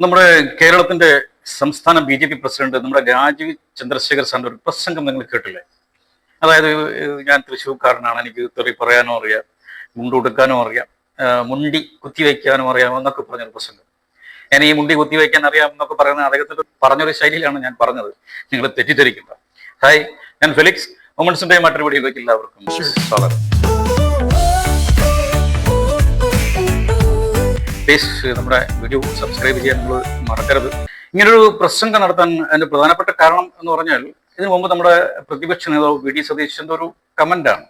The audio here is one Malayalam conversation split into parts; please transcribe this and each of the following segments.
നമ്മുടെ കേരളത്തിന്റെ സംസ്ഥാന ബി ജെ പി പ്രസിഡന്റ് നമ്മുടെ രാജീവ് ചന്ദ്രശേഖർ സാറിന്റെ ഒരു പ്രസംഗം നിങ്ങൾ കേട്ടില്ലേ? അതായത് ഞാൻ തൃശ്ശൂർക്കാരനാണ് എനിക്ക് തെറി പറയാനും അറിയാം മുണ്ടുടുക്കാനോ അറിയാം മുണ്ടി കുത്തിവെക്കാനും അറിയാം എന്നൊക്കെ പറഞ്ഞൊരു പ്രസംഗം. ഞാൻ ഈ മുണ്ടി കുത്തിവെക്കാൻ അറിയാം എന്നൊക്കെ പറയുന്ന അദ്ദേഹത്തിന്റെ പറഞ്ഞൊരു ശൈലിയിലാണ് ഞാൻ പറഞ്ഞത്. നിങ്ങൾ തെറ്റിദ്ധരിക്കണ്ട. ഹായ് ഞാൻ ഫെലിക്സ് മൊമെന്റ്സിന്റെ മറ്റൊരു വീഡിയോയിലേക്ക് എല്ലാവർക്കും. സ്വാഗതം. പ്ലീസ് നമ്മുടെ വീഡിയോ സബ്സ്ക്രൈബ് ചെയ്യാൻ നമ്മൾ മറക്കരുത്. ഇങ്ങനൊരു പ്രസംഗം നടത്താൻ അതിന്റെ പ്രധാനപ്പെട്ട കാരണം എന്ന് പറഞ്ഞാൽ ഇതിനു മുമ്പ് നമ്മുടെ പ്രതിപക്ഷ നേതാവ് വി ഡി സതീശന്റെ ഒരു കമന്റാണ്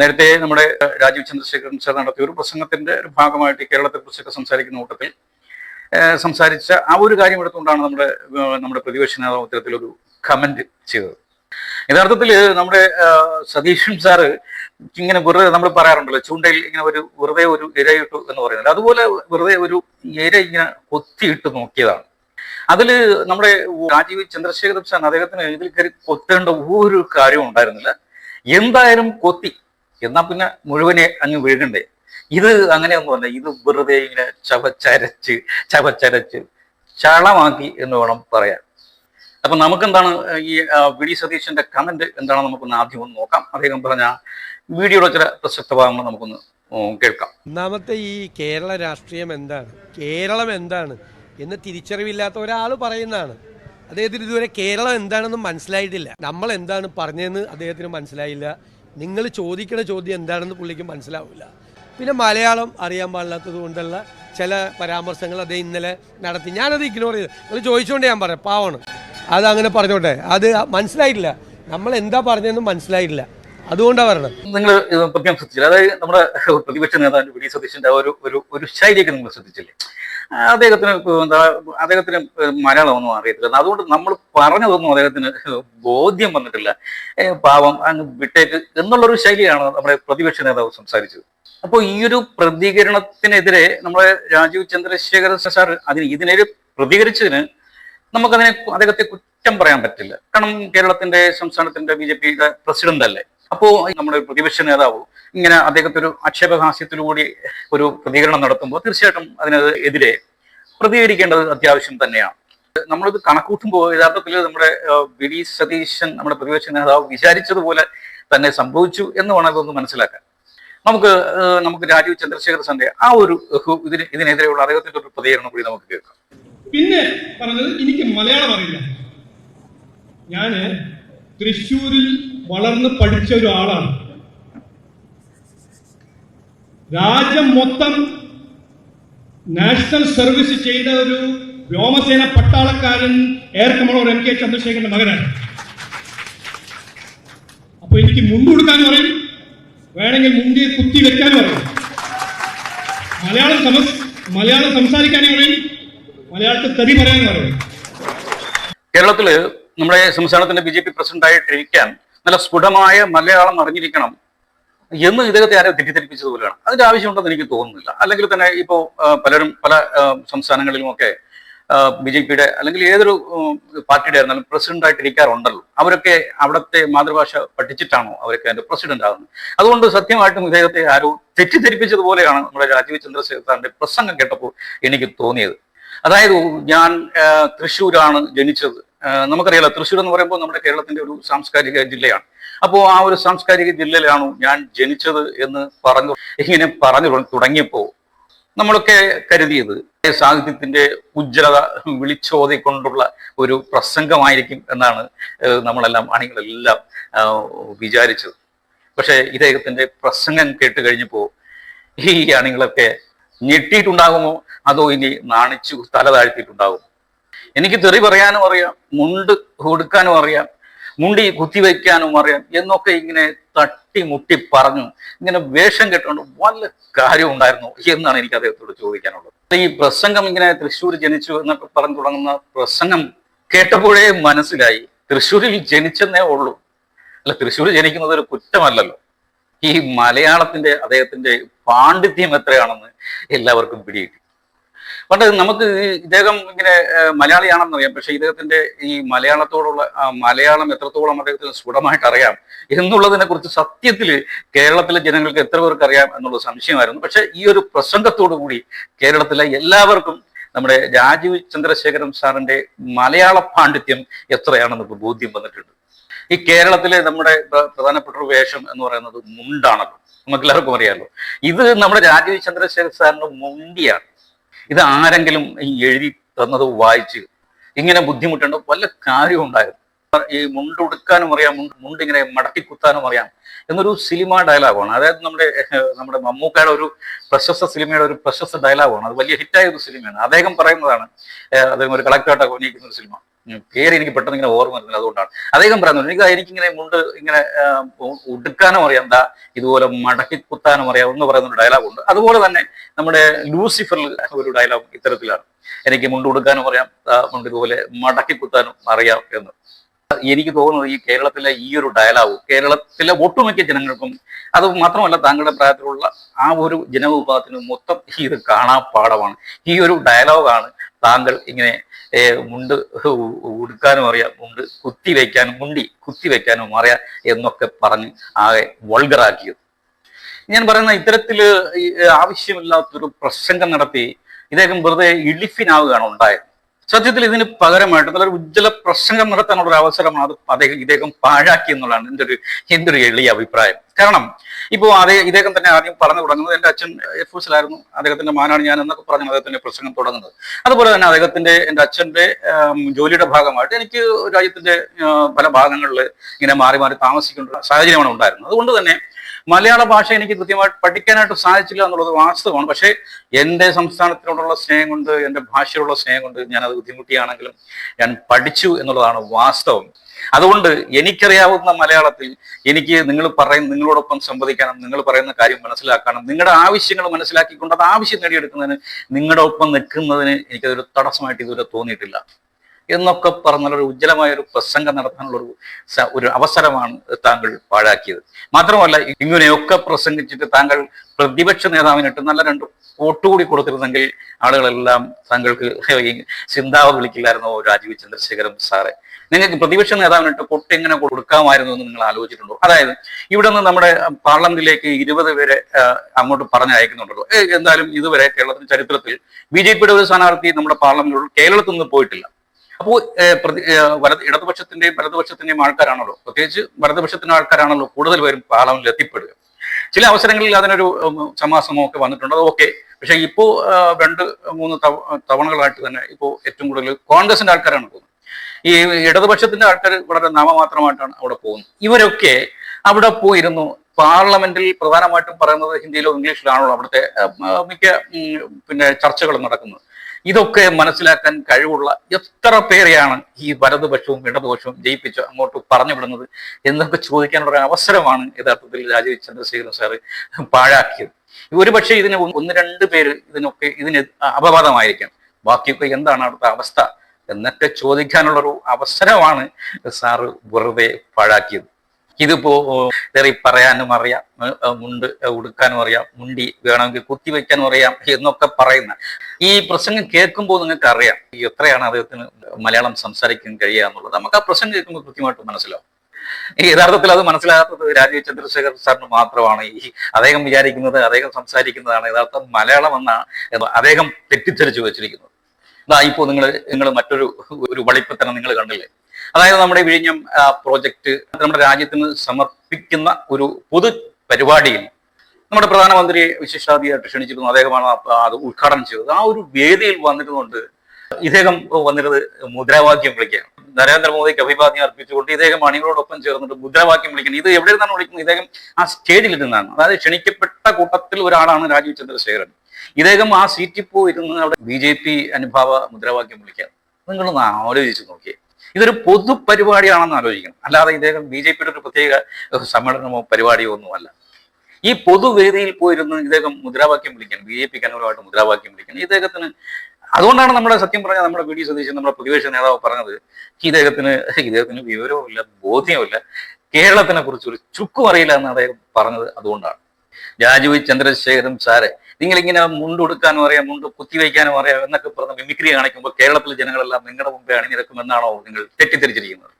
നേരത്തെ നമ്മുടെ രാജീവ് ചന്ദ്രശേഖരൻ സാർ നടത്തിയ ഒരു പ്രസംഗത്തിന്റെ ഒരു ഭാഗമായിട്ട് കേരളത്തെ കുറിച്ചൊക്കെ സംസാരിക്കുന്ന കൂട്ടത്തിൽ സംസാരിച്ച ആ ഒരു കാര്യം എടുത്തുകൊണ്ടാണ് നമ്മുടെ നമ്മുടെ പ്രതിപക്ഷ നേതാവ് ഇത്തരത്തിലൊരു കമന്റ് ചെയ്തത്. യഥാർത്ഥത്തിൽ നമ്മുടെ സതീശൻ സാറ് ഇങ്ങനെ വെറുതെ നമ്മൾ പറയാറുണ്ടല്ലോ ചൂണ്ടയിൽ ഇങ്ങനെ ഒരു വെറുതെ ഒരു ഇരയിട്ടു എന്ന് പറയുന്നത്. അതുപോലെ വെറുതെ ഒരു ഇര ഇങ്ങനെ കൊത്തിയിട്ട് നോക്കിയതാണ്. അതിൽ നമ്മുടെ രാജീവ് ചന്ദ്രശേഖർ സാൻ അദ്ദേഹത്തിന് ഇതിൽ കയറി കൊത്തേണ്ട ഒരു കാര്യവും ഉണ്ടായിരുന്നില്ല. എന്തായാലും കൊത്തി. എന്നാ പിന്നെ മുഴുവനെ അങ്ങ് വീഴണ്ടേ ഇത് അങ്ങനെയൊന്നും പറഞ്ഞ ഇത് വെറുതെ ഇങ്ങനെ ചവച്ചരച്ച് ചവച്ചരച്ച് ചളമാക്കി എന്ന് വേണം പറയാൻ. അപ്പൊ നമുക്കെന്താണ് ഈ വി ഡി സതീശന്റെ കമന്റ് എന്താണ് നമുക്കൊന്ന് ആദ്യം ഒന്ന് നോക്കാം. അദ്ദേഹം പറഞ്ഞ വീഡിയോയുടെ ചില പ്രസക്ത ഭാഗങ്ങൾ നമുക്കൊന്ന് കേൾക്കാം. ഒന്നാമത്തെ ഈ കേരള രാഷ്ട്രീയം എന്താണ്? കേരളം എന്താണ്? എന്ന് തിരിച്ചറിവില്ലാത്ത ഒരാൾ പറയുന്നതാണ്. അദ്ദേഹത്തിന് ഇതുവരെ കേരളം എന്താണെന്ന് മനസ്സിലായിട്ടില്ല. നമ്മൾ എന്താണ് പറഞ്ഞതെന്ന് അദ്ദേഹത്തിന് മനസ്സിലായില്ല. നിങ്ങൾ ചോദിക്കുന്ന ചോദ്യം എന്താണെന്ന് പുള്ളിക്ക് മനസ്സിലാവില്ല. പിന്നെ മലയാളം അറിയാൻ പാടില്ലാത്തത് കൊണ്ടുള്ള ചില പരാമർശങ്ങൾ അദ്ദേഹം ഇന്നലെ നടത്തി. ഞാനത് ഇഗ്നോർ ചെയ്തു. നിങ്ങൾ ചോദിച്ചുകൊണ്ട് ഞാൻ പറയാം. പാവമാണ്. അത് അങ്ങനെ പറഞ്ഞോട്ടെ. അത് മനസ്സിലായിട്ടില്ല. നമ്മൾ എന്താ പറഞ്ഞതെന്ന് മനസ്സിലായിട്ടില്ല. അതുകൊണ്ടാണ് പറഞ്ഞത് നിങ്ങൾ ശ്രദ്ധിച്ചില്ല. അതായത് നമ്മുടെ പ്രതിപക്ഷ നേതാവ് വി ഡി സതീശന്റെ ഒരു ഒരു ഒരു ശൈലിയൊക്കെ നിങ്ങൾ ശ്രദ്ധിച്ചില്ലേ? അദ്ദേഹത്തിന് എന്താ അദ്ദേഹത്തിന് മലയാളം ഒന്നും അറിയത്തില്ല. അതുകൊണ്ട് നമ്മൾ പറഞ്ഞതൊന്നും അദ്ദേഹത്തിന് ബോധ്യം വന്നിട്ടില്ല. പാവം അങ്ങ് വിട്ടേക്ക് എന്നുള്ളൊരു ശൈലിയാണ് നമ്മുടെ പ്രതിപക്ഷ നേതാവ് സംസാരിച്ചത്. അപ്പോൾ ഈ ഒരു പ്രതികരണത്തിനെതിരെ നമ്മുടെ രാജീവ് ചന്ദ്രശേഖരൻ സാർ അതിന് ഇതിനെതിരെ പ്രതികരിച്ചതിന് നമുക്കതിനെ അദ്ദേഹത്തെ കുറ്റം പറയാൻ പറ്റില്ല. കാരണം കേരളത്തിന്റെ സംസ്ഥാനത്തിന്റെ ബി ജെ പിയുടെ പ്രസിഡന്റ് അല്ലേ? അപ്പോ നമ്മുടെ പ്രതിപക്ഷ നേതാവ് ഇങ്ങനെ അദ്ദേഹത്തെ ഒരു ആക്ഷേപഹാസ്യത്തിലൂടെ ഒരു പ്രതികരണം നടത്തുമ്പോൾ തീർച്ചയായിട്ടും അതിനെതിരെ പ്രതികരിക്കേണ്ടത് അത്യാവശ്യം തന്നെയാണ്. നമ്മളിത് കണക്കൂട്ടുമ്പോൾ യഥാർത്ഥത്തിൽ നമ്മുടെ വി ഡി സതീശൻ നമ്മുടെ പ്രതിപക്ഷ നേതാവ് വിചാരിച്ചതുപോലെ തന്നെ സംഭവിച്ചു എന്ന് വേണം ഇതൊന്ന് മനസ്സിലാക്കാൻ. നമുക്ക് നമുക്ക് രാജീവ് ചന്ദ്രശേഖർ സന്ധ്യ ആ ഒരു ഇതിന് ഇതിനെതിരെയുള്ള അദ്ദേഹത്തിന്റെ ഒരു പ്രതികരണം കൂടി നമുക്ക് കേൾക്കാം. പിന്നെ പറഞ്ഞത് എനിക്ക് മലയാളം അറിയില്ല. ഞാൻ തൃശൂരിൽ വളർന്ന് പഠിച്ച ഒരാളാണ്. രാജ്യം മൊത്തം നാഷണൽ സർവീസ് ചെയ്ത ഒരു വ്യോമസേന പട്ടാളക്കാരൻ എയർ എം കെ ചന്ദ്രശേഖരന്റെ മകനാണ്. അപ്പൊ എനിക്ക് മുണ്ടു കൊടുക്കാൻ പറയും. വേണമെങ്കിൽ മുണ്ടി കുത്തി വെക്കാൻ പറയും. മലയാളം മലയാളം സംസാരിക്കാനേ പറയും. മലയാളത്തിൽ പറയാൻ പറയും. കേരളത്തിൽ നമ്മുടെ സംസ്ഥാനത്തിന്റെ ബി ജെ പി പ്രസിഡന്റ് ആയിട്ടിരിക്കാൻ നല്ല സ്ഫുടമായ മലയാളം അറിഞ്ഞിരിക്കണം എന്ന് ഇദ്ദേഹത്തെ ആരോ തെറ്റിദ്ധരിപ്പിച്ചതുപോലെയാണ്. അതിന്റെ ആവശ്യമുണ്ടെന്ന് എനിക്ക് തോന്നുന്നില്ല. അല്ലെങ്കിൽ തന്നെ ഇപ്പോ പലരും പല സംസ്ഥാനങ്ങളിലും ഒക്കെ ബി ജെ പിയുടെ അല്ലെങ്കിൽ ഏതൊരു പാർട്ടിയുടെ ആയിരുന്നാലും പ്രസിഡന്റ് ആയിട്ടിരിക്കാറുണ്ടല്ലോ അവരൊക്കെ അവിടുത്തെ മാതൃഭാഷ പഠിച്ചിട്ടാണോ അവരൊക്കെ അതിന്റെ പ്രസിഡന്റ് ആകുന്നത് അതുകൊണ്ട് സത്യമായിട്ടും ഇദ്ദേഹത്തെ ആരോ തെറ്റിദ്ധരിപ്പിച്ചതുപോലെയാണ് നമ്മുടെ രാജീവ് ചന്ദ്രശേഖർ സാറിന്റെ പ്രസംഗം കേട്ടപ്പോൾ എനിക്ക് തോന്നിയത്. അതായത് ഞാൻ തൃശ്ശൂരാണ് ജനിച്ചത്. നമുക്കറിയാലോ തൃശ്ശൂർ എന്ന് പറയുമ്പോൾ നമ്മുടെ കേരളത്തിന്റെ ഒരു സാംസ്കാരിക ജില്ലയാണ്. അപ്പോൾ ആ ഒരു സാംസ്കാരിക ജില്ലയിലാണ് ഞാൻ ജനിച്ചത് എന്ന് പറഞ്ഞു ഇങ്ങനെ പറഞ്ഞു തുടങ്ങിയപ്പോൾ നമ്മളൊക്കെ കരുതിയത് സാഹിത്യത്തിന്റെ ഉജ്ജ്വലത വിളിച്ചോതിക്കൊണ്ടുള്ള ഒരു പ്രസംഗമായിരിക്കും എന്നാണ് നമ്മളെല്ലാം അണികളെല്ലാം വിചാരിച്ചത്. പക്ഷേ ഇദ്ദേഹത്തിന്റെ പ്രസംഗം കേട്ട് കഴിഞ്ഞപ്പോൾ ഈ അണികളൊക്കെ ഞെട്ടിയിട്ടുണ്ടാകുമോ? അതോ ഇനി നാണിച്ചു തല താഴ്ത്തിയിട്ടുണ്ടാവും? എനിക്ക് തെറി പറയാനും അറിയാം മുണ്ട് കൊടുക്കാനും അറിയാം മുണ്ടി കുത്തിവെക്കാനും അറിയാം എന്നൊക്കെ ഇങ്ങനെ തട്ടി മുട്ടി പറഞ്ഞു ഇങ്ങനെ വേഷം കെട്ടുകൊണ്ട് വല്ല കാര്യം ഉണ്ടായിരുന്നു എന്നാണ് എനിക്ക് അദ്ദേഹത്തോട് ചോദിക്കാനുള്ളത്. ഈ പ്രസംഗം ഇങ്ങനെ തൃശ്ശൂർ ജനിച്ചു എന്നൊക്കെ പറഞ്ഞു തുടങ്ങുന്ന പ്രസംഗം കേട്ടപ്പോഴേ മനസ്സിലായി തൃശ്ശൂരിൽ ജനിച്ചെന്നേ ഉള്ളൂ. അല്ല തൃശ്ശൂർ ജനിക്കുന്നത് ഒരു കുറ്റമല്ലല്ലോ. ഈ മലയാളത്തിന്റെ അദ്ദേഹത്തിന്റെ പാണ്ഡിത്യം എത്രയാണെന്ന് എല്ലാവർക്കും പിടികിട്ടി. പണ്ട് നമുക്ക് ഇദ്ദേഹം ഇങ്ങനെ മലയാളിയാണെന്ന് മലയാളിയാണെന്നറിയാം പക്ഷെ ഇദ്ദേഹത്തിന്റെ ഈ മലയാളത്തോടുള്ള മലയാളം എത്രത്തോളം അദ്ദേഹത്തിന് സ്ഫുടമായിട്ട് അറിയാം എന്നുള്ളതിനെ കുറിച്ച് സത്യത്തിൽ കേരളത്തിലെ ജനങ്ങൾക്ക് എത്ര പേർക്ക് അറിയാം എന്നുള്ള സംശയമായിരുന്നു. പക്ഷെ ഈ ഒരു പ്രസംഗത്തോടു കൂടി കേരളത്തിലെ എല്ലാവർക്കും നമ്മുടെ രാജീവ് ചന്ദ്രശേഖരൻ സാറിന്റെ മലയാള പാണ്ഡിത്യം എത്രയാണെന്ന് ഇപ്പൊ ബോധ്യം വന്നിട്ടുണ്ട്. ഈ കേരളത്തിലെ നമ്മുടെ പ്രധാനപ്പെട്ട ഒരു വേഷം എന്ന് പറയുന്നത് മുണ്ടാണല്ലോ. നമുക്ക് എല്ലാവർക്കും അറിയാമല്ലോ ഇത് നമ്മുടെ രാജീവ് ചന്ദ്രശേഖർ സാറിന്റെ മുണ്ടിയാണ്. ഇത് ആരെങ്കിലും ഈ എഴുതി തന്നത് വായിച്ച് ഇങ്ങനെ ബുദ്ധിമുട്ടുണ്ടോ വല്ല കാര്യവും ഉണ്ടായിരുന്നു ഈ മുണ്ടുടുക്കാനും അറിയാം മുണ്ട് മുണ്ടിങ്ങനെ മടക്കി കുത്താനും അറിയാം എന്നൊരു സിനിമ ഡയലോഗാണ്. അതായത് നമ്മുടെ നമ്മുടെ മമ്മൂക്കയുടെ ഒരു പ്രശസ്ത സിനിമയുടെ ഒരു പ്രശസ്ത ഡയലോഗാണ്. അത് വലിയ ഹിറ്റായ ഒരു സിനിമയാണ്. അദ്ദേഹം പറയുന്നതാണ് അദ്ദേഹം ഒരു കളക്ടറായിട്ടൊക്കെ അഭിനയിക്കുന്ന ഒരു സിനിമ. പേര് എനിക്ക് പെട്ടെന്ന് ഇങ്ങനെ ഓർമ്മ വരുന്നില്ല അതുകൊണ്ടാണ്. അദ്ദേഹം പറയുന്നത് എനിക്ക് എനിക്കിങ്ങനെ മുണ്ട് ഇങ്ങനെ ഉടുക്കാനും അറിയാം. എന്താ ഇതുപോലെ മടക്കി കുത്താനും അറിയാം എന്ന് പറയുന്ന ഒരു ഡയലോഗുണ്ട് അതുപോലെ തന്നെ നമ്മുടെ ലൂസിഫറിൽ ഒരു ഡയലോഗ് ഇത്തരത്തിലാണ്. എനിക്ക് മുണ്ട് ഉടുക്കാനും അറിയാം. മുണ്ട് ഇതുപോലെ മടക്കി കുത്താനും അറിയാം എന്ന്. എനിക്ക് തോന്നുന്നത് ഈ കേരളത്തിലെ ഈ ഒരു ഡയലോഗ് കേരളത്തിലെ ഒട്ടുമിക്ക ജനങ്ങൾക്കും അത് മാത്രമല്ല താങ്കളുടെ പ്രായത്തിലുള്ള ആ ഒരു ജനവിഭാഗത്തിന് മൊത്തം ഇത് കാണാപ്പാടമാണ് ഈ ഒരു ഡയലോഗാണ് താങ്കൾ ഇങ്ങനെ മുണ്ട് ഉടുക്കാനും അറിയാം മുണ്ട് കുത്തി വയ്ക്കാനും മുണ്ടി കുത്തി വയ്ക്കാനും അറിയാം എന്നൊക്കെ പറഞ്ഞ് ആകെ വൾഗറാക്കിയത്. ഞാൻ പറയുന്ന ഇത്തരത്തിൽ ആവശ്യമില്ലാത്തൊരു പ്രസംഗം നടത്തി ഇദ്ദേഹം വെറുതെ ഇളിഫിനാവുകയാണ് ഉണ്ടായത്. സത്യത്തിൽ ഇതിന് പകരമായിട്ട് നല്ലൊരു ഉജ്ജ്വല പ്രസംഗം നടത്താനുള്ള ഒരു അവസരമാണ് അത് അദ്ദേഹം ഇദ്ദേഹം പാഴാക്കി എന്നുള്ളതാണ് എന്റെ ഒരു എന്റെ ഒരു എളിയ അഭിപ്രായം. കാരണം ഇപ്പോൾ അതേ ഇദ്ദേഹം തന്നെ ആദ്യം പറഞ്ഞു തുടങ്ങുന്നത് എന്റെ അച്ഛൻ എയർഫോഴ്സിലായിരുന്നു അദ്ദേഹത്തിന്റെ മാനാണ് ഞാൻ എന്നൊക്കെ പറഞ്ഞു അദ്ദേഹത്തിന്റെ പ്രസംഗം തുടങ്ങുന്നത്. അതുപോലെ തന്നെ അദ്ദേഹത്തിന്റെ എന്റെ അച്ഛന്റെ ജോലിയുടെ ഭാഗമായിട്ട് എനിക്ക് രാജ്യത്തിന്റെ പല ഭാഗങ്ങളിൽ ഇങ്ങനെ മാറി മാറി താമസിക്കേണ്ട സാഹചര്യമാണ് ഉണ്ടായിരുന്നത്. അതുകൊണ്ട് തന്നെ മലയാള ഭാഷ എനിക്ക് കൃത്യമായിട്ട് പഠിക്കാനായിട്ട് സാധിച്ചില്ല എന്നുള്ളത് വാസ്തവമാണ്. പക്ഷേ എന്റെ സംസ്ഥാനത്തിനോടുള്ള സ്നേഹം കൊണ്ട് എന്റെ ഭാഷയോടുള്ള സ്നേഹം കൊണ്ട് ഞാൻ അത് ബുദ്ധിമുട്ടിയാണെങ്കിലും ഞാൻ പഠിച്ചു എന്നുള്ളതാണ് വാസ്തവം. അതുകൊണ്ട് എനിക്കറിയാവുന്ന മലയാളത്തിൽ എനിക്ക് നിങ്ങൾ പറയുന്ന നിങ്ങളോടൊപ്പം സംവദിക്കാനും നിങ്ങൾ പറയുന്ന കാര്യം മനസ്സിലാക്കണം നിങ്ങളുടെ ആവശ്യങ്ങൾ മനസ്സിലാക്കിക്കൊണ്ട് അത് ആവശ്യം നേടിയെടുക്കുന്നതിന് നിങ്ങളുടെ ഒപ്പം നിൽക്കുന്നതിന് എനിക്കതൊരു തടസ്സമായിട്ട് ഇതുവരെ തോന്നിയിട്ടില്ല. എന്നൊക്കെ പറഞ്ഞുള്ള ഒരു ഉജ്ജ്വലമായ ഒരു പ്രസംഗം നടത്താനുള്ള ഒരു ഒരു അവസരമാണ് താങ്കൾ പാഴാക്കിയത്. മാത്രമല്ല ഇങ്ങനെയൊക്കെ പ്രസംഗിച്ചിട്ട് താങ്കൾ പ്രതിപക്ഷ നേതാവിനിട്ട് നല്ല രണ്ട് വോട്ട് കൂടി കൊടുത്തിരുന്നെങ്കിൽ ആളുകളെല്ലാം താങ്കൾക്ക് ചിന്താവ് വിളിക്കില്ലായിരുന്നോ രാജീവ് ചന്ദ്രശേഖരൻ സാറെ? നിങ്ങൾക്ക് പ്രതിപക്ഷ നേതാവിനിട്ട് പൊട്ട് എങ്ങനെ കൊടുക്കാമായിരുന്നു എന്ന് നിങ്ങൾ ആലോചിച്ചിട്ടുണ്ടോ? അതായത് ഇവിടെ നിന്ന് നമ്മുടെ പാർലമെന്റിലേക്ക് ഇരുപത് പേരെ അങ്ങോട്ട് പറഞ്ഞയക്കുന്നുണ്ടല്ലോ. എന്തായാലും ഇതുവരെ കേരളത്തിന്റെ ചരിത്രത്തിൽ ബി ജെ പിയുടെ ഒരു സ്ഥാനാർത്ഥി നമ്മുടെ പാർലമെന്റിൽ കേരളത്തിൽ നിന്ന് പോയിട്ടില്ല. വലത് ഇടതുപക്ഷത്തിന്റെയും വലതുപക്ഷത്തിന്റെയും ആൾക്കാരാണല്ലോ. പ്രത്യേകിച്ച് വലതുപക്ഷത്തിന്റെ ആൾക്കാരാണല്ലോ കൂടുതൽ പേരും പാർലമെന്റിൽ എത്തിപ്പെടുക. ചില അവസരങ്ങളിൽ അതിനൊരു സമാസമോ ഒക്കെ വന്നിട്ടുണ്ട്. ഓക്കെ. പക്ഷെ ഇപ്പോ രണ്ട് മൂന്ന് തവണകളായിട്ട് തന്നെ ഇപ്പോ ഏറ്റവും കൂടുതൽ കോൺഗ്രസിന്റെ ആൾക്കാരാണ് പോകുന്നത്. ഈ ഇടതുപക്ഷത്തിന്റെ ആൾക്കാർ വളരെ നാമമാത്രമായിട്ടാണ് അവിടെ പോകുന്നത്. ഇവരൊക്കെ അവിടെ പോയിരുന്നു. പാർലമെന്റിൽ പ്രധാനമായിട്ടും പറയുന്നത് ഹിന്ദിയിലോ ഇംഗ്ലീഷിലാണല്ലോ അവിടുത്തെ മിക്ക പിന്നെ ചർച്ചകളും നടക്കുന്നത്. ഇതൊക്കെ മനസ്സിലാക്കാൻ കഴിവുള്ള എത്ര പേരെയാണ് ഈ വലതുപക്ഷവും ഇടതുപക്ഷവും ജയിപ്പിച്ച് അങ്ങോട്ട് പറഞ്ഞു വിടുന്നത് എന്നൊക്കെ ചോദിക്കാനുള്ള അവസരമാണ് യഥാർത്ഥത്തിൽ രാജീവ് ചന്ദ്രശേഖരൻ സാറ് പാഴാക്കിയത്. ഒരുപക്ഷെ ഇതിന് ഒന്ന് രണ്ട് പേര് ഇതിനൊക്കെ ഇതിന് അപവാദമായിരിക്കാം. ബാക്കിയൊക്കെ എന്താണ് അവിടുത്തെ അവസ്ഥ എന്നൊക്കെ ചോദിക്കാനുള്ളൊരു അവസരമാണ് സാറ് വെറുതെ പാഴാക്കിയത്. ഇതിപ്പോ കയറി പറയാനും അറിയാം. മുണ്ട് ഉടുക്കാനും അറിയാം. മുണ്ടി വേണമെങ്കിൽ കുത്തിവെക്കാനും അറിയാം എന്നൊക്കെ പറയുന്ന. ഈ പ്രസംഗം കേൾക്കുമ്പോൾ നിങ്ങൾക്ക് അറിയാം എത്രയാണ് അദ്ദേഹത്തിന് മലയാളം സംസാരിക്കാൻ കഴിയുക എന്നുള്ളത്. നമുക്ക് ആ പ്രസംഗം കേൾക്കുമ്പോൾ കൃത്യമായിട്ട് മനസ്സിലാവും. യഥാർത്ഥത്തിൽ അത് മനസ്സിലാകാത്തത് രാജീവ് ചന്ദ്രശേഖർ സാറിന് മാത്രമാണ്. ഈ അദ്ദേഹം വിചാരിക്കുന്നത് അദ്ദേഹം സംസാരിക്കുന്നതാണ് യഥാർത്ഥം മലയാളം എന്നാണ് അദ്ദേഹം തെറ്റിദ്ധരിച്ചു വെച്ചിരിക്കുന്നത്. ഇതാ ഇപ്പോ നിങ്ങൾ നിങ്ങൾ മറ്റൊരു ഒരു വളിപ്പത്തനം നിങ്ങൾ കണ്ടില്ലേ? അതായത് നമ്മുടെ വിഴിഞ്ഞം പ്രോജക്റ്റ് നമ്മുടെ രാജ്യത്തിന് സമർപ്പിക്കുന്ന ഒരു പൊതു പരിപാടിയിൽ നമ്മുടെ പ്രധാനമന്ത്രിയെ വിശിഷ്ടാതിയായിട്ട് ക്ഷണിച്ചിരുന്നു. അദ്ദേഹമാണ് അത് ഉദ്ഘാടനം ചെയ്തത്. ആ ഒരു വേദിയിൽ വന്നിരുന്നുകൊണ്ട് ഇദ്ദേഹം വന്നിരുന്നത് മുദ്രാവാക്യം വിളിക്കുകയാണ് നരേന്ദ്രമോദിക്ക് അഭിവാദ്യം അർപ്പിച്ചുകൊണ്ട് ഇദ്ദേഹം അണികളോടൊപ്പം ചേർന്നിട്ട് മുദ്രാവാക്യം വിളിക്കുന്നത് ഇത് എവിടെ നിന്നാണ് വിളിക്കുന്നത്? ഇദ്ദേഹം ആ സ്റ്റേജിൽ നിന്നാണ്. അതായത് ക്ഷണിക്കപ്പെട്ട കൂട്ടത്തിൽ ഒരാളാണ് രാജീവ് ചന്ദ്രശേഖരൻ. ഇദ്ദേഹം ആ സീറ്റിൽ പോയിരുന്ന് അവിടെ ബി ജെ പി അനുഭാവ മുദ്രാവാക്യം വിളിക്കുക നിങ്ങളൊന്ന് ആലോചിച്ച് നോക്കിയേ. ഇതൊരു പൊതു പരിപാടിയാണെന്ന് ആലോചിക്കണം. അല്ലാതെ ഇദ്ദേഹം ബി ജെ പിയുടെ ഒരു പ്രത്യേക സമ്മേളനമോ പരിപാടിയോ ഒന്നുമല്ല. ഈ പൊതുവേദിയിൽ പോയിരുന്ന് ഇദ്ദേഹം മുദ്രാവാക്യം വിളിക്കാൻ ബി ജെ പിക്ക് അനുകൂലമായിട്ട് മുദ്രാവാക്യം വിളിക്കാൻ ഇദ്ദേഹത്തിന് അതുകൊണ്ടാണ് നമ്മുടെ സത്യം പറഞ്ഞാൽ നമ്മുടെ പി ഡി സതീശൻ നമ്മുടെ പ്രതിപക്ഷ നേതാവ് പറഞ്ഞത് ഇദ്ദേഹത്തിന് ഇദ്ദേഹത്തിന് വിവരവുമില്ല ബോധ്യവുമില്ല. കേരളത്തിനെ കുറിച്ച് ഒരു ചുക്കും അറിയില്ല എന്ന് അദ്ദേഹം പറഞ്ഞത്. അതുകൊണ്ടാണ്. രാജുവി ചന്ദ്രശേഖരൻ സാറെ നിങ്ങൾ മുണ്ടുടുക്കാനും അറിയാം മുണ്ട് കുത്തിവയ്ക്കാനും അറിയാം എന്നൊക്കെ പറഞ്ഞ് മിമിക്രി കാണിക്കുമ്പോൾ കേരളത്തിലെ ജനങ്ങളെല്ലാം നിങ്ങളുടെ മുമ്പേ അണിനിരക്കുമെന്നാണോ നിങ്ങൾ തെറ്റിദ്ധരിച്ചിരിക്കുന്നത്?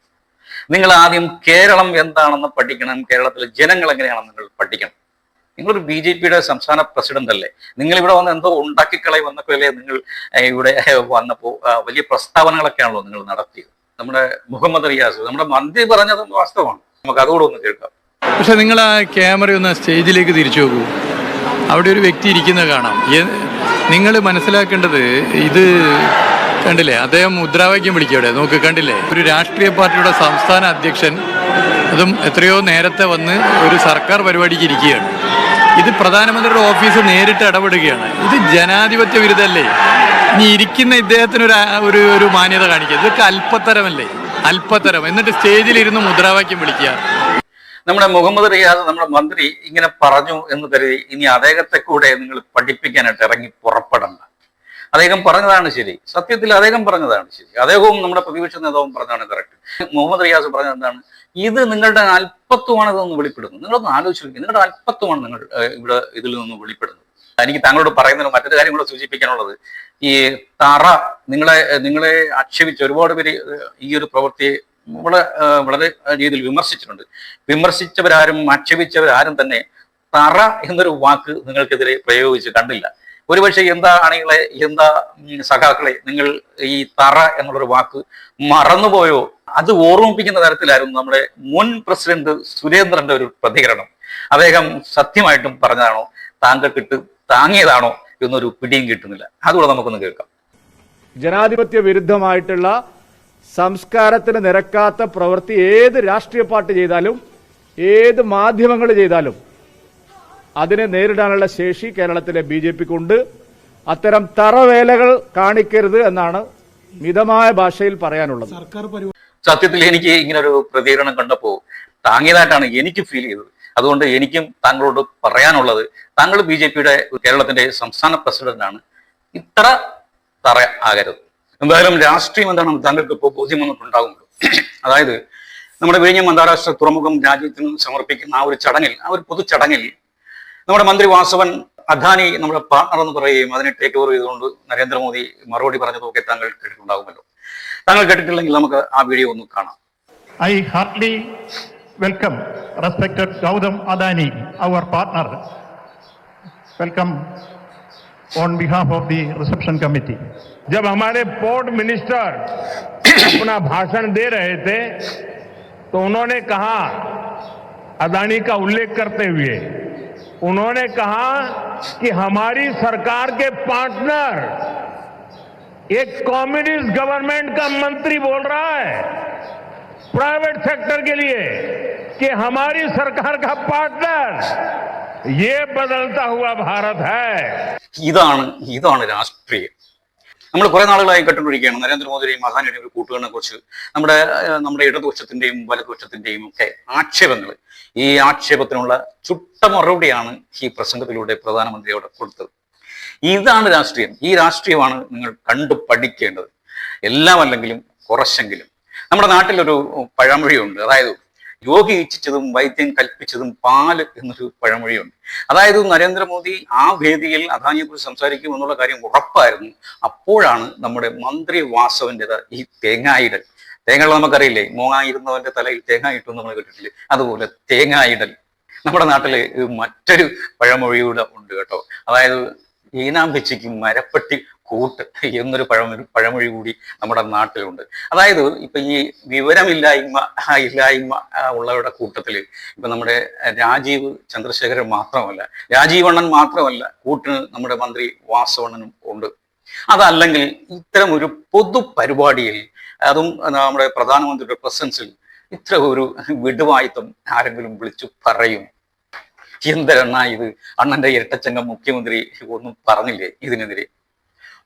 നിങ്ങൾ ആദ്യം കേരളം എന്താണെന്ന് പഠിക്കണം കേരളത്തിലെ ജനങ്ങൾ എങ്ങനെയാണെന്ന് നിങ്ങൾ പഠിക്കണം. നിങ്ങളൊരു ബി ജെ പിയുടെ സംസ്ഥാന പ്രസിഡന്റ് അല്ലേ? നിങ്ങൾ ഇവിടെ വന്ന് എന്തോ ഉണ്ടാക്കിക്കളയും എന്നൊക്കെ അല്ലേ നിങ്ങൾ ഇവിടെ വന്നപ്പോൾ വലിയ പ്രസ്താവനകളൊക്കെയാണല്ലോ നിങ്ങൾ നടത്തിയത്. നമ്മുടെ മുഹമ്മദ് റിയാസ് നമ്മുടെ മന്ത്രി പറഞ്ഞത് വാസ്തവമാണ്. നമുക്ക് അതുകൂടെ ഒന്ന് കേൾക്കാം. പക്ഷെ നിങ്ങൾ ആ ക്യാമറ ഒന്ന് സ്റ്റേജിലേക്ക് തിരിച്ചു നോക്കൂ. അവിടെ ഒരു വ്യക്തി ഇരിക്കുന്നത് കാണാം. നിങ്ങൾ മനസ്സിലാക്കേണ്ടത് ഇത് കണ്ടില്ലേ? അദ്ദേഹം മുദ്രാവാക്യം വിളിക്കവിടെ നോക്ക് കണ്ടില്ലേ? ഒരു രാഷ്ട്രീയ പാർട്ടിയുടെ സംസ്ഥാന അധ്യക്ഷൻ അതും എത്രയോ നേരത്തെ വന്ന് ഒരു സർക്കാർ പരിപാടിക്ക് ഇരിക്കുകയാണ്. ഇത് പ്രധാനമന്ത്രിയുടെ ഓഫീസ് നേരിട്ട് ഇടപെടുകയാണ്. ഇത് ജനാധിപത്യ വിരുദ്ധല്ലേ? ഇനി ഇരിക്കുന്ന ഇദ്ദേഹത്തിന് ഒരു ഒരു ഒരു മാന്യത കാണിക്കുക. ഇതൊക്കെ അല്പത്തരമല്ലേ? അല്പത്തരം. എന്നിട്ട് സ്റ്റേജിലിരുന്ന് മുദ്രാവാക്യം വിളിക്കുക. നമ്മുടെ മുഹമ്മദ് റിയാസ് നമ്മുടെ മന്ത്രി ഇങ്ങനെ പറഞ്ഞു എന്ന് കരുതി ഇനി അദ്ദേഹത്തെ കൂടെ നിങ്ങൾ പഠിപ്പിക്കാനായിട്ട് ഇറങ്ങി പുറപ്പെടണ്ട. അദ്ദേഹം പറഞ്ഞതാണ് ശരി. സത്യത്തിൽ അദ്ദേഹം പറഞ്ഞതാണ് ശരി. അദ്ദേഹവും നമ്മുടെ പ്രതിപക്ഷ നേതാവും പറഞ്ഞതാണ് കറക്റ്റ് മുഹമ്മദ് റിയാസ് പറഞ്ഞത് എന്താണ്? ഇത് നിങ്ങളുടെ അല്പത്വമാണ് ഇതൊന്ന് വെളിപ്പെടുന്നത് നിങ്ങളൊന്ന് ആലോചിച്ച് നിങ്ങളുടെ അല്പത്വമാണ് നിങ്ങൾ ഇവിടെ ഇതിൽ നിന്ന് വെളിപ്പെടുന്നത്. എനിക്ക് താങ്കളോട് പറയുന്നതിന് മറ്റൊരു കാര്യം കൂടെ സൂചിപ്പിക്കാനുള്ളത്. ഈ തറ നിങ്ങളെ നിങ്ങളെ ആക്ഷേപിച്ച് ഒരുപാട് പേര് ഈ ഒരു പ്രവൃത്തിയെ വളരെ വളരെ രീതിയിൽ വിമർശിച്ചിട്ടുണ്ട്. വിമർശിച്ചവരാരും ആക്ഷേപിച്ചവരാരും തന്നെ തറ എന്നൊരു വാക്ക് നിങ്ങൾക്കെതിരെ പ്രയോഗിച്ച് കണ്ടില്ല. ഒരുപക്ഷെ എന്താ ആണികളെ എന്താ സഖാക്കളെ നിങ്ങൾ ഈ തറ എന്നുള്ളൊരു വാക്ക് മറന്നുപോയോ? അത് ഓർമ്മിപ്പിക്കുന്ന തരത്തിലായിരുന്നു നമ്മുടെ മുൻ പ്രസിഡന്റ് സുരേന്ദ്രന്റെ ഒരു പ്രതികരണം. അദ്ദേഹം സത്യമായിട്ടും പറഞ്ഞതാണോ? താങ്കൾക്കിട്ട് താങ്ങിയതാണോ? എന്നൊരു പിടിയും കിട്ടുന്നില്ല. അതുകൂടെ നമുക്കൊന്ന് കേൾക്കാം. ജനാധിപത്യ വിരുദ്ധമായിട്ടുള്ള സംസ്കാരത്തിന് നിരക്കാത്ത പ്രവൃത്തി ഏത് രാഷ്ട്രീയ പാർട്ടി ചെയ്താലും ഏത് മാധ്യമങ്ങൾ ചെയ്താലും അതിനെ നേരിടാനുള്ള ശേഷി കേരളത്തിലെ ബി ജെ പിക്കുണ്ട്. അത്തരം തറവേലകൾ കാണിക്കരുത് എന്നാണ് മിതമായ ഭാഷയിൽ പറയാനുള്ളത്. സത്യത്തിൽ എനിക്ക് ഇങ്ങനെ ഒരു പ്രതികരണം കണ്ടപ്പോൾ താങ്ങിയതായിട്ടാണ് എനിക്ക് ഫീൽ ചെയ്തത്. അതുകൊണ്ട് എനിക്കും താങ്കളോട് പറയാനുള്ളത് താങ്കൾ ബി ജെ പിയുടെ കേരളത്തിന്റെ സംസ്ഥാന പ്രസിഡന്റാണ്. ഇത്ര തറ ആകരുത്. എന്തായാലും രാഷ്ട്രീയം എന്താണെന്ന് താങ്കൾക്ക് ഇപ്പോൾ ബോധ്യം വന്നിട്ടുണ്ടാകുമല്ലോ അതായത് നമ്മുടെ വിഴിഞ്ഞം അന്താരാഷ്ട്ര തുറമുഖം രാജ്യത്തിന് സമർപ്പിക്കുന്ന ആ ഒരു ചടങ്ങിൽ ആ ഒരു പൊതു ചടങ്ങിൽ നമ്മുടെ മന്ത്രി വാസവൻ അദാനി നമ്മുടെ പാർട്ണർ എന്ന് പറയുകയും അതിനെ ടേക്ക് ഓവർ ചെയ്തുകൊണ്ട് നരേന്ദ്രമോദി മറുപടി പറഞ്ഞതൊക്കെ താങ്കൾ കേട്ടിട്ടുണ്ടാകുമല്ലോ. താങ്കൾ കേട്ടിട്ടില്ലെങ്കിൽ നമുക്ക് ആ വീഡിയോ ഒന്ന് കാണാം. I heartly welcome respected Gautam Adani our partner Welcome. On behalf of the reception committee. जब हमारे पोर्ट मिनिस्टर अपना भाषण दे रहे थे तो उन्होंने कहा, अदानी का उल्लेख करते हुए, उन्होंने कहा कि हमारी सरकार के पार्टनर एक कम्युनिस्ट गवर्नमेंट का मंत्री बोल रहा है प्राइवेट सेक्टर के लिए, कि हमारी सरकार का पार्टनर ഇതാണ് ഇതാണ് രാഷ്ട്രീയം. നമ്മൾ കുറെ നാളുകളായി കേട്ടുകൊണ്ടിരിക്കുകയാണ് നരേന്ദ്രമോദിയുടെയും മഹാനിയുടെയും ഒരു കൂട്ടുകാരനെ കുറിച്ച് നമ്മുടെ നമ്മുടെ ഇടതുപക്ഷത്തിന്റെയും വലതുപക്ഷത്തിന്റെയും ഒക്കെ ആക്ഷേപങ്ങൾ. ഈ ആക്ഷേപത്തിനുള്ള ചുട്ട മറുപടിയാണ് ഈ പ്രസംഗത്തിലൂടെ പ്രധാനമന്ത്രിയോട് കൊടുത്തത്. ഇതാണ് രാഷ്ട്രീയം. ഈ രാഷ്ട്രീയമാണ് നിങ്ങൾ കണ്ടു പഠിക്കേണ്ടത്. എല്ലാം അല്ലെങ്കിലും കുറച്ചെങ്കിലും. നമ്മുടെ നാട്ടിലൊരു പഴമൊഴിയുണ്ട്. അതായത് യോഗി ഇച്ഛിച്ചതും വൈദ്യം കൽപ്പിച്ചതും പാൽ എന്നൊരു പഴമൊഴിയുണ്ട്. അതായത് നരേന്ദ്രമോദി ആ വേദിയിൽ അദാനിയെ കുറിച്ച് സംസാരിക്കും എന്നുള്ള കാര്യം ഉറപ്പായിരുന്നു. അപ്പോഴാണ് നമ്മുടെ മന്ത്രി വാസവന്റേത് ഈ തേങ്ങായിടൽ. തേങ്ങകൾ നമുക്കറിയില്ലേ? മൂങ്ങായിരുന്നവന്റെ തലയിൽ തേങ്ങ ഇട്ടു നമ്മൾ കേട്ടിട്ടില്ലേ? അതുപോലെ തേങ്ങായിടൽ. നമ്മുടെ നാട്ടിൽ മറ്റൊരു പഴമൊഴിയൂടെ ഉണ്ട് കേട്ടോ. അതായത് ഈനാം വെച്ചിക്കും മരപ്പെട്ടി കൂട്ട് എന്നൊരു പഴമൊരു പഴമൊഴി കൂടി നമ്മുടെ നാട്ടിലുണ്ട്. അതായത് ഇപ്പൊ ഈ വിവരമില്ലായ്മ ഇല്ലായ്മ ഉള്ളവരുടെ കൂട്ടത്തിൽ ഇപ്പൊ നമ്മുടെ രാജീവ് ചന്ദ്രശേഖരൻ മാത്രമല്ല രാജീവണ്ണൻ മാത്രമല്ല കൂട്ടിന് നമ്മുടെ മന്ത്രി വാസവണ്ണനും ഉണ്ട്. അതല്ലെങ്കിൽ ഇത്തരം ഒരു പൊതു പരിപാടിയിൽ അതും നമ്മുടെ പ്രധാനമന്ത്രിയുടെ പ്രസൻസിൽ ഇത്ര ഒരു വിടുവായുത്തം ആരെങ്കിലും വിളിച്ചു പറയും. എന്തരെന്നാ ഇത്? അണ്ണന്റെ ഇരട്ടച്ചങ്കം മുഖ്യമന്ത്രി ഒന്നും പറഞ്ഞില്ലേ ഇതിനെതിരെ?